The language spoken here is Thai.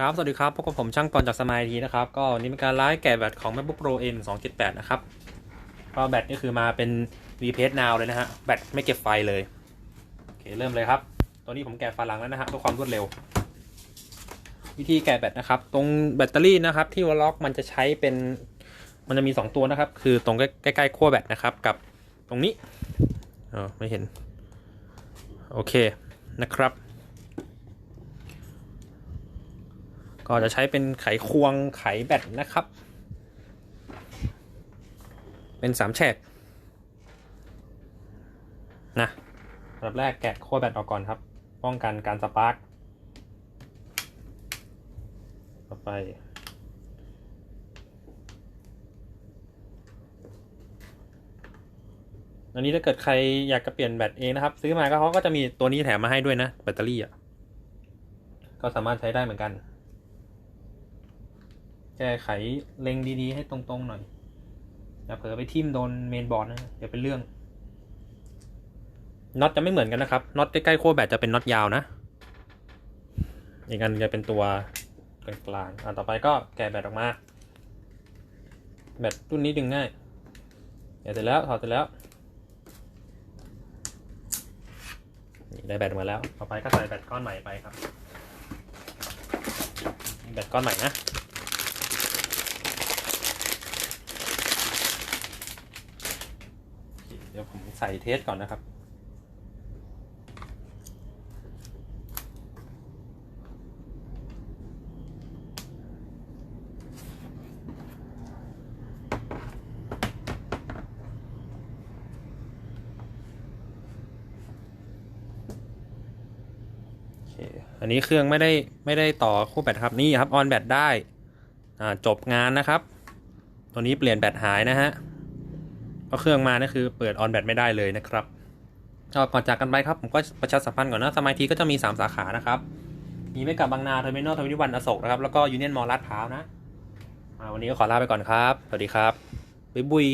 ครับ สวัสดีครับ พบกับผมช่างปอนจากสมายทีนะครับ ก็นนี้เป็นการไลฟ์แกะแบตของ MacBook Pro M 278 นะครับ ก็แบตนี่คือมาเป็น v p a s Now เลยนะฮะ แบตไม่เก็บไฟเลย โอเค เริ่มเลยครับ ตัวนี้ผมแกะฝาหลังแล้วนะฮะเพื่อความรวดเร็ว วิธีแกะแบตนะครับ ตรงแบตเตอรี่นะครับ ที่วอลล็อกมันจะใช้เป็น มันจะมี 2 ตัวนะครับ คือตรงใกล้ๆขั้วแบตนะครับ กับตรงนี้เออไม่เห็น โอเค นะครับ ก็จะใช้เป็นไขควงไขแบตนะครับ เป็นสามแฉกนะอันดับแรกแกะขั้วแบตออกก่อนครับ ป้องกันการสปาร์กต่อไป อันนี้ถ้าเกิดใครอยากจะเปลี่ยนแบตเองนะครับ ซื้อมาก็เขาก็จะมีตัวนี้แถมมาให้ด้วยนะ แบตเตอรี่อะ ก็สามารถใช้ได้เหมือนกัน แก้ไขเล็งดีๆ ให้ตรงๆหน่อย อย่าเผลอไปทิ่มโดนเมนบอร์ดนะเดี๋ยวเป็นเรื่องน็อตจะไม่เหมือนกันนะครับน็อตใกล้ๆขั้วแบตจะเป็นน็อตยาวนะ อีกอันจะเป็นตัวกลางๆอะต่อไปก็แกะแบตออกมา แบตรุ่นนี้ดึงง่ายเดี๋ยวเสร็จแล้วถอดเสร็จแล้วนี่ได้แบตออกมาแล้ว ต่อไปก็ใส่แบตก้อนใหม่ไปครับ แบตก้อนใหม่นะ เดี๋ยวผมใส่เทสก่อนนะครับ อันนี้เครื่องไม่ได้ไม่ได้ต่อคู่แบตครับนี่ครับออนแบตได้จบงานนะครับ ตัวนี้เปลี่ยนแบตหายนะฮะ เพราเครื่องมานี่คือเปิดออนแบตไม่ได้เลยนะครับก็ก่อนจากกันไปครับ ผมก็ประชาสัมพันธ์ก่อนนะสมัยทีก็จะมี 3 สาขานะครับ มีไม่กับบางนาเทอร์มินอลทวิวันอโศกนะครับ แล้วก็ยูเนียนมอลลาดพร้าวนะวันนี้ก็ขอลาไปก่อนครับ สวัสดีครับ บ๊ายบุย